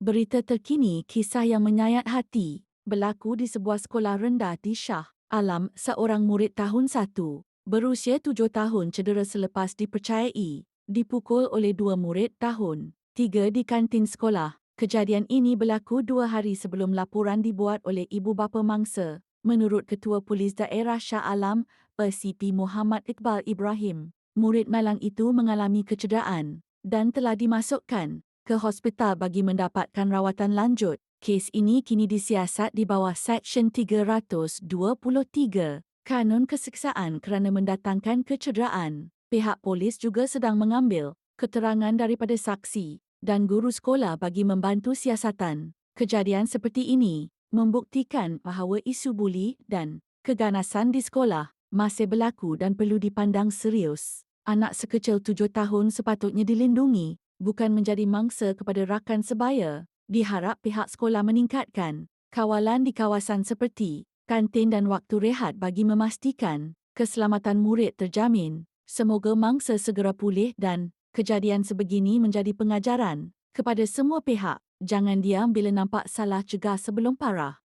Berita terkini kisah yang menyayat hati berlaku di sebuah sekolah rendah di Shah Alam seorang murid tahun 1 berusia 7 tahun cedera selepas dipercayai dipukul oleh dua murid tahun 3 di kantin sekolah. Kejadian ini berlaku dua hari sebelum laporan dibuat oleh ibu bapa mangsa menurut Ketua Polis Daerah Shah Alam PCP Muhammad Iqbal Ibrahim. Murid malang itu mengalami kecederaan dan telah dimasukkan ke hospital bagi mendapatkan rawatan lanjut. Kes ini kini disiasat di bawah Seksyen 323 Kanun Keseksaan kerana mendatangkan kecederaan. Pihak polis juga sedang mengambil keterangan daripada saksi dan guru sekolah bagi membantu siasatan. Kejadian seperti ini membuktikan bahawa isu buli dan keganasan di sekolah masih berlaku dan perlu dipandang serius. Anak sekecil tujuh tahun sepatutnya dilindungi bukan menjadi mangsa kepada rakan sebaya. Diharap pihak sekolah meningkatkan kawalan di kawasan seperti kantin dan waktu rehat bagi memastikan keselamatan murid terjamin. Semoga mangsa segera pulih dan kejadian sebegini menjadi pengajaran kepada semua pihak. Jangan diam bila nampak salah cegah sebelum parah.